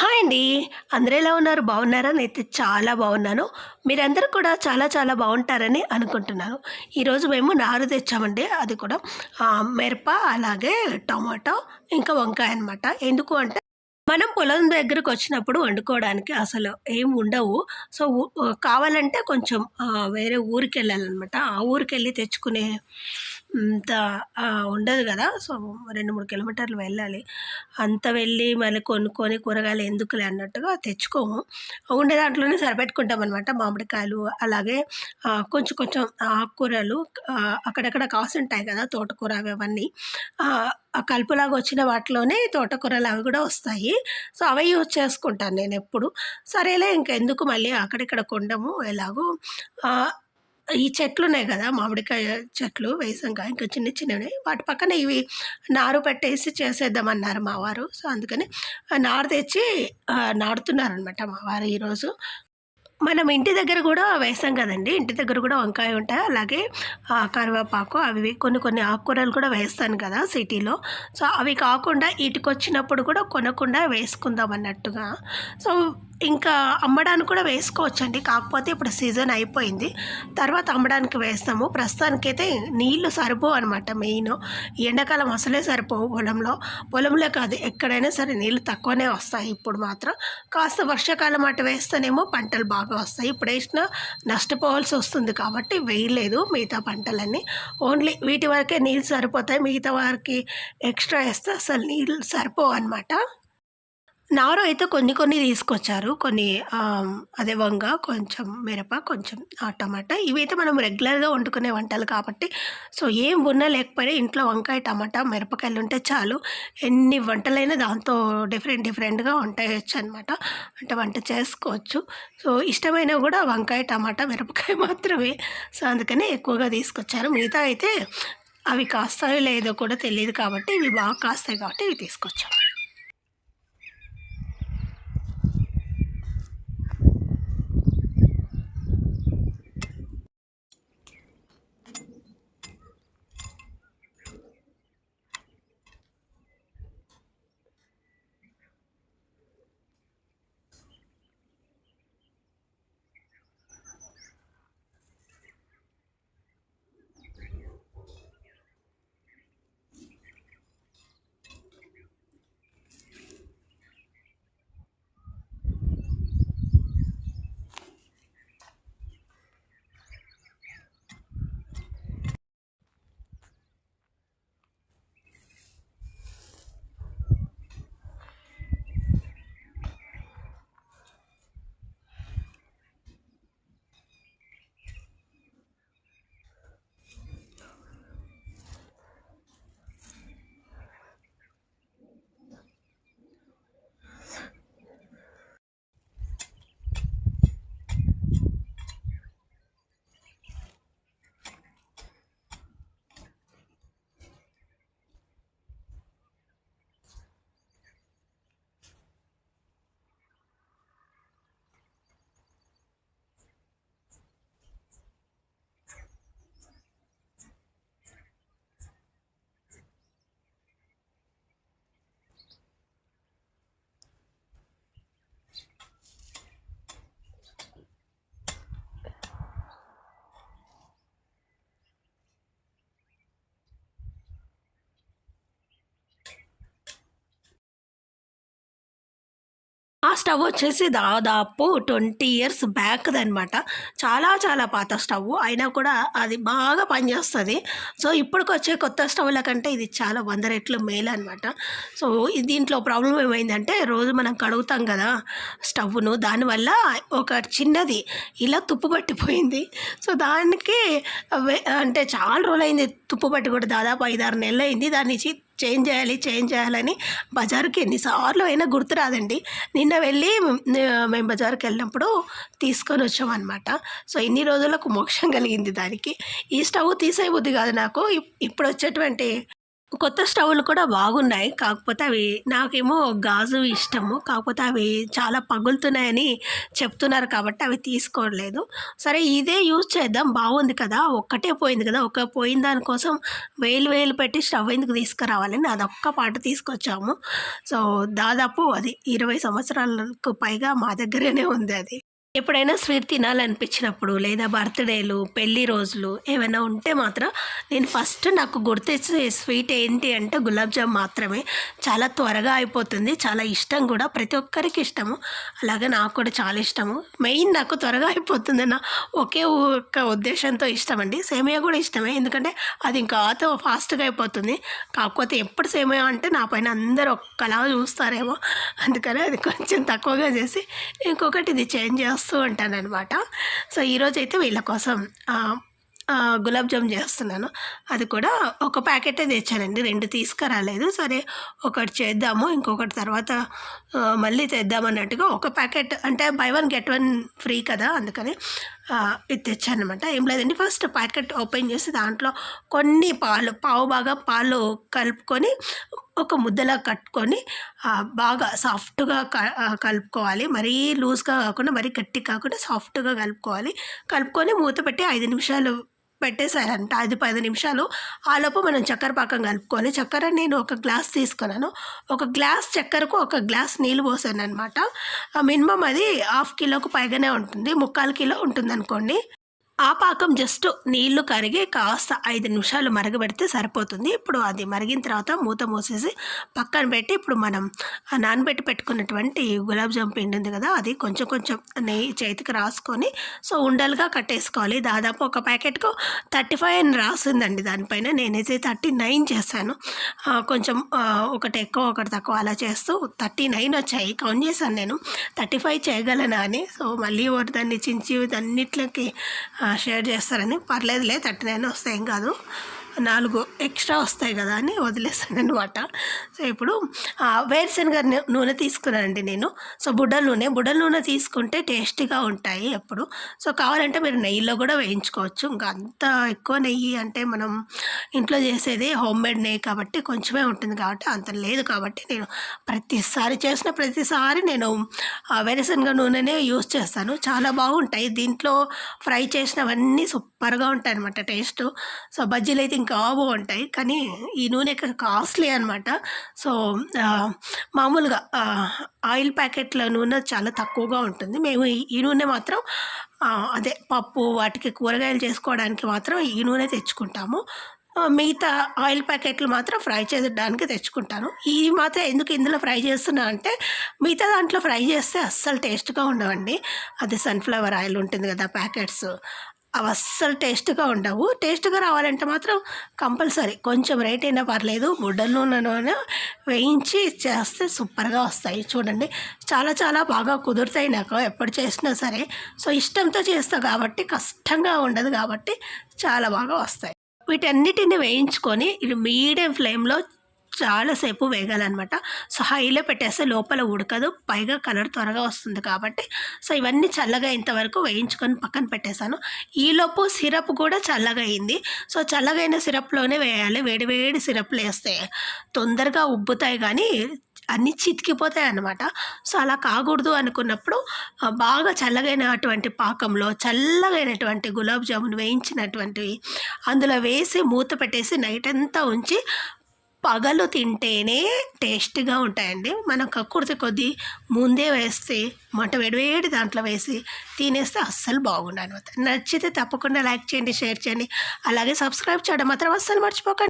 Hi అండి. అందరూ ఎలా ఉన్నారు? బాగున్నారా? నేనైతే చాలా బాగున్నాను. మీరందరూ కూడా చాలా చాలా బాగుంటారని అనుకుంటున్నాను. ఈరోజు మేము నారు తెచ్చామండి. అది కూడా మిరప అలాగే టమాటో ఇంకా వంకాయ అనమాట ఎందుకు అంటే మనం పొలం దగ్గరకు వచ్చినప్పుడు వండుకోవడానికి అసలు ఏం ఉండవు. సో కావాలంటే కొంచెం వేరే ఊరికి వెళ్ళాలన్నమాట ఆ ఊరికి వెళ్ళి తెచ్చుకునే అంత ఉండదు కదా. సో రెండు మూడు కిలోమీటర్లు వెళ్ళాలి. అంత వెళ్ళి మళ్ళీ కొనుక్కొని కూరగాయలు ఎందుకులే అన్నట్టుగా తెచ్చుకోము. ఉండే దాంట్లోనే సరిపెట్టుకుంటాం అనమాట మామిడికాయలు అలాగే కొంచెం కొంచెం ఆకుకూరలు అక్కడక్కడ కాసుంటాయి కదా తోటకూర అవి అవన్నీ. ఆ, కలుపులాగా వచ్చిన వాటిలోనే తోటకూరలు అవి కూడా వస్తాయి. సో అవి యూజ్ చేసుకుంటాను నేను ఎప్పుడు. సరేలే ఇంకెందుకు మళ్ళీ అక్కడిక్కడ కొండము ఎలాగో ఈ చెట్లు ఉన్నాయి కదా మామిడికాయ చెట్లు వేసంకాయ ఇంకా చిన్న చిన్నవి. వాటి పక్కన ఇవి నారు పెట్టేసి చేసేద్దామన్నారు మా వారు. సో అందుకని నారు తెచ్చి ఆ, నాటుతున్నారనమాట మా వారు ఈరోజు. మనం ఇంటి దగ్గర కూడా వేసాం కదండి. ఇంటి దగ్గర కూడా వంకాయ ఉంటాయి. అలాగే కరివేపాకు అవి కొన్ని కొన్ని ఆకుకూరలు కూడా వేస్తాను కదా సిటీలో. సో అవి కాకుండా వీటికి వచ్చినప్పుడు కూడా కొనకుండా వేసుకుందాం అన్నట్టుగా. సో ఇంకా అమ్మడానికి కూడా వేసుకోవచ్చండి. కాకపోతే ఇప్పుడు సీజన్ అయిపోయింది. తర్వాత అమ్మడానికి వేస్తాము. ప్రస్తుతానికైతే నీళ్ళు సరిపోవు అనమాట మెయిన్. ఎండాకాలం అసలే సరిపోవు పొలంలో. పొలంలో కాదు ఎక్కడైనా సరే నీళ్ళు తక్కువనే వస్తాయి ఇప్పుడు మాత్రం. కాస్త వర్షాకాలం అటు వేస్తేనేమో పంటలు బాగా వస్తాయి. ఇప్పుడు వేసినా నష్టపోవాల్సి వస్తుంది కాబట్టి వేయలేదు మిగతా పంటలన్నీ. ఓన్లీ వీటి వరకే నీళ్ళు సరిపోతాయి. మిగతా వారికి ఎక్స్ట్రా వేస్తే అసలు నీళ్ళు సరిపోవు అనమాట నారు అయితే కొన్ని కొన్ని తీసుకొచ్చారు. కొన్ని అదే వంగ కొంచెం మిరప కొంచెం ఆ, టమాటా. ఇవైతే మనం రెగ్యులర్గా వండుకునే వంటలు కాబట్టి సో ఏం ఉన్నా లేకపోయినా ఇంట్లో వంకాయ టమాటా మిరపకాయలు ఉంటే చాలు. ఎన్ని వంటలైనా దాంతో డిఫరెంట్ డిఫరెంట్గా వంట అనమాట అంటే వంట చేసుకోవచ్చు. సో ఇష్టమైన కూడా వంకాయ టమాటా మిరపకాయ మాత్రమే. సో అందుకనే ఎక్కువగా తీసుకొచ్చారు. మిగతా అయితే అవి కాస్తాయో లేదో కూడా తెలియదు కాబట్టి ఇవి బాగా కాస్తాయి కాబట్టి ఇవి తీసుకొచ్చాము స్టవ్ వచ్చేసి దాదాపు ట్వంటీ ఇయర్స్ బ్యాక్ అనమాట చాలా చాలా పాత స్టవ్. అయినా కూడా అది బాగా పనిచేస్తుంది. సో ఇప్పటికి వచ్చే కొత్త స్టవ్ల కంటే ఇది చాలా వంద రెట్లు మేలు అనమాట సో దీంట్లో ప్రాబ్లం ఏమైందంటే రోజు మనం కడుగుతాం కదా స్టవ్ను దానివల్ల ఒక చిన్నది ఇలా తుప్పు పట్టిపోయింది. సో దానికి అంటే చాలా రోజులైంది తుప్పు పట్టి కూడా దాదాపు ఐదారు నెలలు అయింది దాన్ని చేంజ్ చేయాలి చేంజ్ చేయాలని బజారుకి ఎన్నిసార్లు అయినా గుర్తు రాదండి. నిన్న వెళ్ళి మేము బజారుకి వెళ్ళినప్పుడు తీసుకొని వచ్చామన్నమాట. సో ఇన్ని రోజులకు మోక్షం కలిగింది దానికి. ఈ స్టవ్ తీసే బుద్ధి కాదు నాకు. ఇప్- ఇప్పుడు వచ్చేటువంటి కొత్త స్టవ్లు కూడా బాగున్నాయి. కాకపోతే అవి నాకేమో గాజు ఇష్టము. కాకపోతే అవి చాలా పగులుతున్నాయని చెప్తున్నారు కాబట్టి అవి తీసుకోలేదు. సరే ఇదే యూజ్ చేద్దాం. బాగుంది కదా. ఒక్కటే పోయింది కదా. ఒక పోయిన దానికోసం వేలు వేలు పెట్టి స్టవ్ ఎందుకు తీసుకురావాలని అదొక్క పాట తీసుకొచ్చాము. సో దాదాపు అది ఇరవై సంవత్సరాలకు పైగా మా దగ్గరనే ఉంది అది. ఎప్పుడైనా స్వీట్ తినాలనిపించినప్పుడు లేదా బర్త్డేలు పెళ్ళి రోజులు ఏమైనా ఉంటే మాత్రం నేను ఫస్ట్ నాకు గుర్తొచ్చే స్వీట్ ఏంటి అంటే గులాబ్ జామ్ మాత్రమే. చాలా త్వరగా అయిపోతుంది చాలా ఇష్టం కూడా ప్రతి ఒక్కరికి ఇష్టము. అలాగే నాకు కూడా చాలా ఇష్టము. మెయిన్ నాకు త్వరగా అయిపోతుంది అన్న ఒకే ఒక్క ఉద్దేశంతో ఇష్టం అండి సేమియా కూడా ఇష్టమే ఎందుకంటే అది ఇంకా ఆతో ఫాస్ట్గా అయిపోతుంది. కాకపోతే ఎప్పుడు సేమియా అంటే నా పైన అందరూ ఒక్కలా చూస్తారేమో. అందుకని అది కొంచెం తక్కువగా చేసి ఇంకొకటి ఇది చేంజ్ చేస్తాను వస్తూ ఉంటానన్నమాట సో ఈరోజు అయితే వీళ్ళ కోసం గులాబ్ జామ్ చేస్తున్నాను. అది కూడా ఒక ప్యాకెటే తెచ్చానండి. రెండు తీసుకురాలేదు. సరే ఒకటి చేద్దాము ఇంకొకటి తర్వాత మళ్ళీ తెద్దామన్నట్టుగా ఒక ప్యాకెట్ అంటే buy one get one free కదా అందుకని ఇది తెచ్చాను అనమాట ఏం లేదండి. ఫస్ట్ ప్యాకెట్ ఓపెన్ చేసి దాంట్లో కొన్ని పాలు పావు బాగా పాలు కలుపుకొని ఒక ముద్దలా కట్టుకొని బాగా సాఫ్ట్గా కలుపుకోవాలి. మరీ లూజ్గా కాకుండా మరీ గట్టి కాకుండా సాఫ్ట్గా కలుపుకోవాలి. కలుపుకొని మూత పెట్టి ఐదు నిమిషాలు పెట్టేశారంట. అది పది నిమిషాలు. ఆలోపు మనం చక్కెర పాకం కలుపుకొని చక్కెర నేను ఒక గ్లాస్ తీసుకున్నాను. ఒక గ్లాస్ చక్కెరకు ఒక గ్లాస్ నీళ్ళు పోసాను అనమాట మినిమం అది హాఫ్ కిలోకు పైగానే ఉంటుంది. ముక్కాలు కిలో ఉంటుంది అనుకోండి ఆ పాకం జస్ట్ నీళ్ళు కరిగి కాస్త ఐదు నిమిషాలు మరగబెడితే సరిపోతుంది. ఇప్పుడు అది మరిగిన తర్వాత మూత మూసేసి పక్కన పెట్టి ఇప్పుడు మనం నానబెట్టి పెట్టుకున్నటువంటి గులాబ్ జామ్ పిండి ఉంది కదా అది కొంచెం కొంచెం నెయ్యి చేతికి రాసుకొని సో ఉండలుగా కట్టేసుకోవాలి. దాదాపు ఒక ప్యాకెట్కు థర్టీ ఫైవ్ అని రాసిందండి. దానిపైన నేనైతే థర్టీ నైన్ చేశాను. కొంచెం ఒకటి ఎక్కువ ఒకటి తక్కువ అలా చేస్తూ థర్టీ నైన్ వచ్చాయి. కౌంట్ చేశాను నేను. థర్టీ ఫైవ్ చేయగలనా అని. సో మళ్ళీ ఒకటి దాన్ని చించి అన్నిట్లకి షేర్ చేస్తారని పర్లేదులే థర్టీ నైన్ వస్తే ఏం కాదు. నాలుగు ఎక్స్ట్రా వస్తాయి కదా అని వదిలేస్తాను అనమాట సో ఇప్పుడు వేరుశనగ నూనె తీసుకున్నానండి నేను. సో బుడ్డల నూనె బుడ్డల నూనె తీసుకుంటే టేస్టీగా ఉంటాయి ఎప్పుడు. సో కావాలంటే మీరు నెయ్యిలో కూడా వేయించుకోవచ్చు. ఇంకా అంత ఎక్కువ నెయ్యి అంటే మనం ఇంట్లో చేసేది హోమ్ మేడ్ నెయ్యి కాబట్టి కొంచెమే ఉంటుంది కాబట్టి అంత లేదు కాబట్టి నేను ప్రతిసారి చేసిన ప్రతిసారి నేను వేరుశనగ నూనెనే యూస్ చేస్తాను. చాలా బాగుంటాయి. దీంట్లో ఫ్రై చేసినవన్నీ సూపర్ సూపర్గా ఉంటాయి అనమాట టేస్ట్. సో బజ్జీలు అయితే ఇంకా బాగుంటాయి కానీ ఈ నూనె కాస్ట్లీ అనమాట సో మామూలుగా ఆయిల్ ప్యాకెట్ల నూనె చాలా తక్కువగా ఉంటుంది. మేము ఈ నూనె మాత్రం అదే పప్పు వాటికి కూరగాయలు చేసుకోవడానికి మాత్రం ఈ నూనె తెచ్చుకుంటాము. మిగతా ఆయిల్ ప్యాకెట్లు మాత్రం ఫ్రై చేయడానికి తెచ్చుకుంటాను. ఈ మాత్రం ఎందుకు ఇందులో ఫ్రై చేస్తున్నా అంటే మిగతా దాంట్లో ఫ్రై చేస్తే అస్సలు టేస్ట్గా ఉండవండి. అది సన్ఫ్లవర్ ఆయిల్ ఉంటుంది కదా ప్యాకెట్స్. అవి అస్సలు టేస్ట్గా ఉండవు. టేస్ట్గా రావాలంటే మాత్రం కంపల్సరీ కొంచెం రేట్ అయినా పర్లేదు. గుడ్డల నూనె వేయించి చేస్తే సూపర్గా వస్తాయి. చూడండి. చాలా చాలా బాగా కుదురుతాయి నాకు. ఎప్పుడు చేసినా సరే. సో ఇష్టంతో చేస్తా కాబట్టి కష్టంగా ఉండదు కాబట్టి చాలా బాగా వస్తాయి. వీటన్నిటిని వేయించుకొని ఇవి మీడియం ఫ్లేమ్లో చాలాసేపు వేగాలన్నమాట. సో హైలో పెట్టేస్తే లోపల ఉడకదు. పైగా కలర్ త్వరగా వస్తుంది కాబట్టి. సో ఇవన్నీ చల్లగా ఇంతవరకు వేయించుకొని పక్కన పెట్టేశాను. ఈలోపు సిరప్ కూడా చల్లగా అయింది. సో చల్లగైన సిరప్లోనే వేయాలి. వేడివేడి సిరప్లు వేస్తే తొందరగా ఉబ్బుతాయి కానీ అన్నీ చితికిపోతాయి అన్నమాట. సో అలా కాకూడదు అనుకున్నప్పుడు బాగా చల్లగైనటువంటి పాకంలో చల్లగైనటువంటి గులాబ్ జామున్ వేయించినటువంటివి అందులో వేసి మూత పెట్టేసి నైట్ అంతా ఉంచి పగలు తింటేనే టేస్ట్గా ఉంటాయండి. మనం కక్కుర్తి కొద్దీ ముందే వేస్తే మంట వేడివేడి దాంట్లో వేసి తినేస్తే అస్సలు బాగుండనమాట నచ్చితే తప్పకుండా లైక్ చేయండి షేర్ చేయండి. అలాగే సబ్స్క్రైబ్ చేయడం మాత్రం అస్సలు మర్చిపోకండి.